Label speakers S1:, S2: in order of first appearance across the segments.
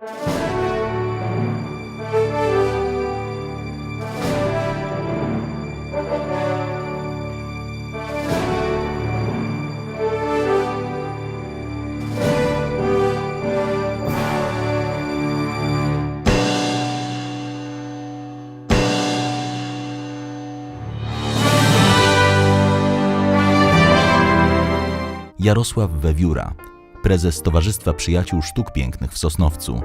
S1: Jarosław Wewiura, prezes Towarzystwa Przyjaciół Sztuk Pięknych w Sosnowcu,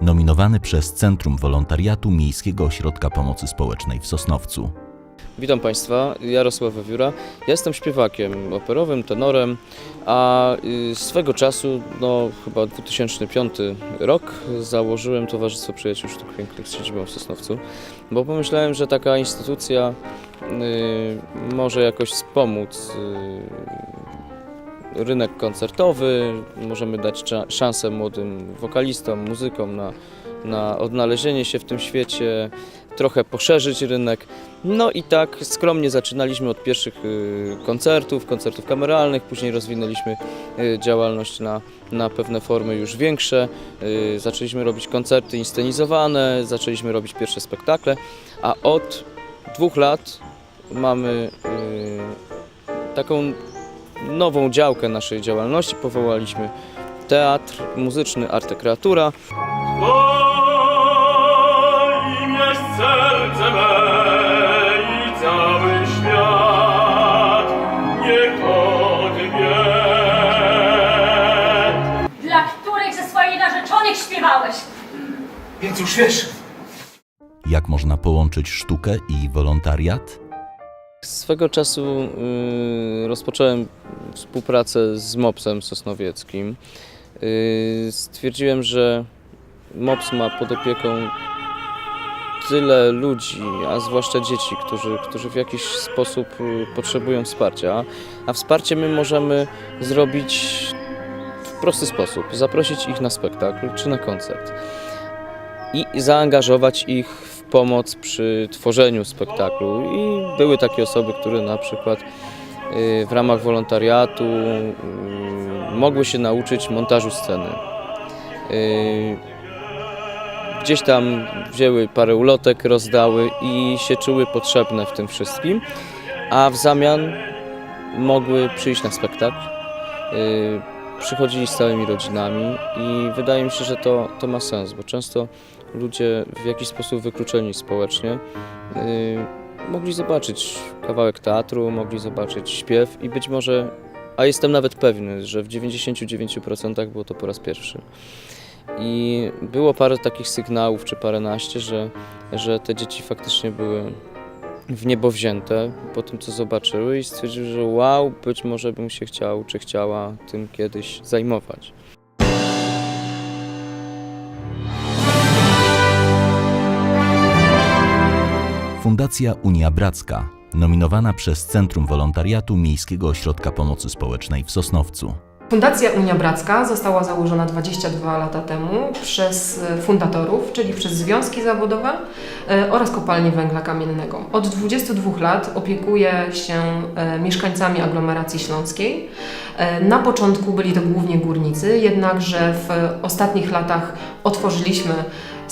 S1: nominowany przez Centrum Wolontariatu Miejskiego Ośrodka Pomocy Społecznej w Sosnowcu.
S2: Witam Państwa, Jarosław Wewiura. Ja jestem śpiewakiem operowym, tenorem, a y, swego czasu, no chyba 2005 rok, założyłem Towarzystwo Przyjaciół Sztuk Pięknych z siedzibą w Sosnowcu, bo pomyślałem, że taka instytucja y, może jakoś wspomóc y, rynek koncertowy, możemy dać szansę młodym wokalistom, muzykom na, na odnalezienie się w tym świecie, trochę poszerzyć rynek. No i tak skromnie zaczynaliśmy od pierwszych y, koncertów, koncertów kameralnych, później rozwinęliśmy y, działalność na, na pewne formy już większe. Y, Zaczęliśmy robić koncerty inscenizowane, zaczęliśmy robić pierwsze spektakle, a od dwóch lat mamy taką nową działkę naszej działalności. Powołaliśmy teatr muzyczny Arte Kreatura.
S3: Twoim jest serce me i cały świat, niech
S4: dla których ze swoich narzeczonych śpiewałeś.
S5: Więc już wiesz,
S1: Jak można połączyć sztukę i wolontariat?
S2: Swego czasu y, rozpocząłem współpracę z MOPS-em sosnowieckim. Y, stwierdziłem, że MOPS ma pod opieką tyle ludzi, a zwłaszcza dzieci, którzy, którzy w jakiś sposób y, potrzebują wsparcia, a wsparcie my możemy zrobić w prosty sposób. Zaprosić ich na spektakl czy na koncert i zaangażować ich w pomoc przy tworzeniu spektaklu. I były takie osoby, które na przykład w ramach wolontariatu y, mogły się nauczyć montażu sceny. Y, Gdzieś tam wzięły parę ulotek, rozdały i się czuły potrzebne w tym wszystkim, a w zamian mogły przyjść na spektakl. Y, Przychodzili z całymi rodzinami i wydaje mi się, że to, to ma sens, bo często ludzie w jakiś sposób wykluczeni społecznie y, mogli zobaczyć kawałek teatru, mogli zobaczyć śpiew i być może, a jestem nawet pewny, że w 99% było to po raz pierwszy. I było parę takich sygnałów, czy paręnaście, że, że te dzieci faktycznie były w niebo wzięte po tym, co zobaczyły i stwierdziły, że wow, być może bym się chciał, czy chciała tym kiedyś zajmować.
S1: Fundacja Unia Bracka, nominowana przez Centrum Wolontariatu Miejskiego Ośrodka Pomocy Społecznej w Sosnowcu.
S6: Fundacja Unia Bracka została założona 22 lata temu przez e, fundatorów, czyli przez związki zawodowe e, oraz kopalnie węgla kamiennego. Od 22 lat opiekuje się e, mieszkańcami aglomeracji śląskiej. Na początku byli to głównie górnicy, jednakże w ostatnich latach otworzyliśmy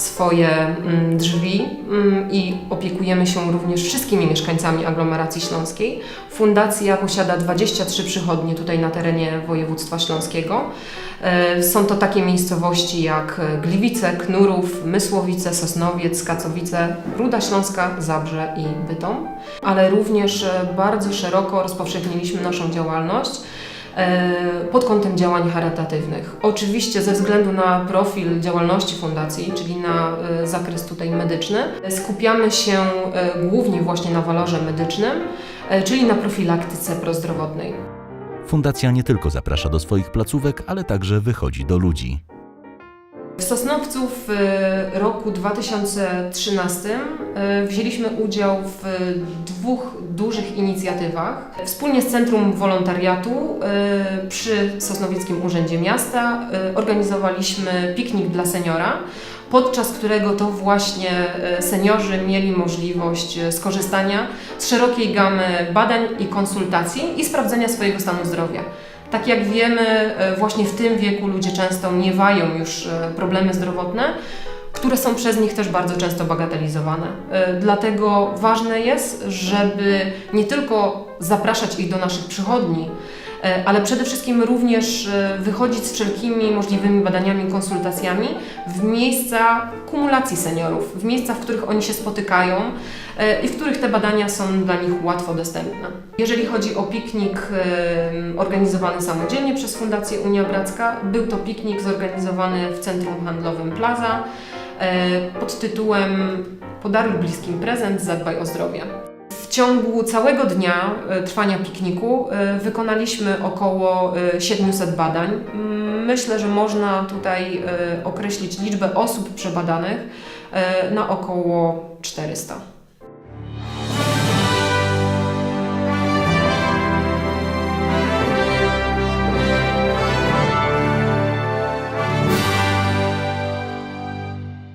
S6: swoje mm, drzwi mm, i opiekujemy się również wszystkimi mieszkańcami aglomeracji śląskiej. Fundacja posiada 23 przychodnie tutaj na terenie województwa śląskiego. E, Są to takie miejscowości jak Gliwice, Knurów, Mysłowice, Sosnowiec, Kacowice, Ruda Śląska, Zabrze i Bytom. Ale również e, bardzo szeroko rozpowszechniliśmy naszą działalność pod kątem działań charytatywnych. Oczywiście ze względu na profil działalności fundacji, czyli na e, zakres tutaj medyczny, skupiamy się e, głównie właśnie na walorze medycznym, e, czyli na profilaktyce prozdrowotnej.
S1: Fundacja nie tylko zaprasza do swoich placówek, ale także wychodzi do ludzi.
S6: W Sosnowcu w e, roku 2013 e, wzięliśmy udział w dwóch dużych inicjatywach. Wspólnie z Centrum Wolontariatu e, przy Sosnowieckim Urzędzie Miasta e, organizowaliśmy piknik dla seniora, podczas którego to właśnie seniorzy mieli możliwość skorzystania z szerokiej gamy badań i konsultacji i sprawdzenia swojego stanu zdrowia. Tak jak wiemy, właśnie w tym wieku ludzie często miewają już problemy zdrowotne, które są przez nich też bardzo często bagatelizowane. E, Dlatego ważne jest, żeby nie tylko zapraszać ich do naszych przychodni, e, ale przede wszystkim również e, wychodzić z wszelkimi możliwymi badaniami, konsultacjami w miejsca kumulacji seniorów, w miejsca, w których oni się spotykają i w których te badania są dla nich łatwo dostępne. Jeżeli chodzi o piknik organizowany samodzielnie przez Fundację Unia Bracka, był to piknik zorganizowany w Centrum Handlowym Plaza pod tytułem Podaruj bliskim prezent, zadbaj o zdrowie. W ciągu całego dnia e, trwania pikniku e, wykonaliśmy około e, 700 badań. Mm, Myślę, że można tutaj e, określić liczbę osób przebadanych e, na około 400.